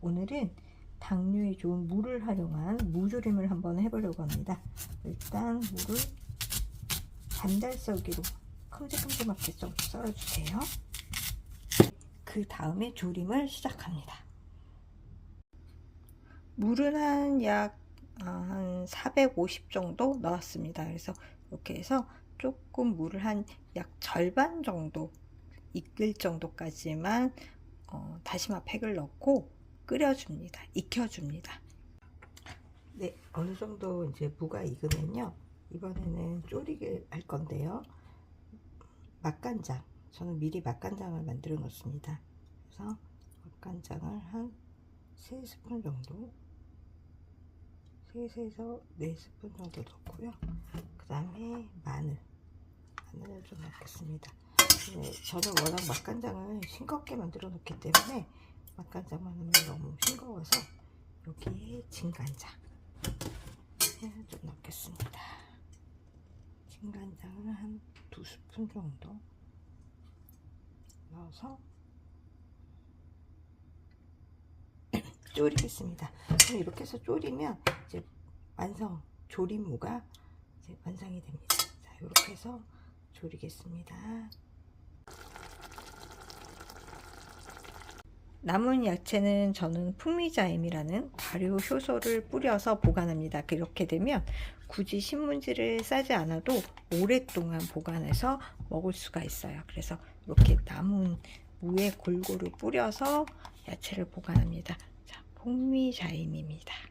오늘은 당뇨에 좋은 물을 활용한 무조림을 한번 해보려고 합니다. 일단 물을 반달썰기로 큼직큼직하게 좀 썰어주세요. 그 다음에 조림을 시작합니다. 물은 한 약 한 450 정도 넣었습니다. 그래서 이렇게 해서 조금 물을 한 약 절반 정도 익을 정도까지만 어, 다시마 팩을 넣고 끓여줍니다. 익혀줍니다. 네, 어느 정도 이제 무가 익으면요. 이번에는 쪼리게 할 건데요. 맛간장. 저는 미리 맛간장을 만들어 놓습니다. 그래서 맛간장을 한 3스푼 정도 3에서 4스푼 정도 넣고요. 그 다음에 마늘 마늘을 좀 넣겠습니다. 네, 저는 워낙 맛간장을 싱겁게 만들어 놓기 때문에 맛간장만 하면 너무 싱거워서 여기에 진간장 좀 넣겠습니다. 진간장을 한 두 스푼 정도 넣어서 졸이겠습니다. 그럼 이렇게 해서 졸이면 이제 완성 조림무가 이제 완성이 됩니다. 자, 이렇게 해서 졸이겠습니다. 남은 야채는 저는 풍미자임이라는 발효 효소를 뿌려서 보관합니다. 그렇게 되면 굳이 신문지를 싸지 않아도 오랫동안 보관해서 먹을 수가 있어요. 그래서 이렇게 남은 무에 골고루 뿌려서 야채를 보관합니다. 자, 풍미자임입니다.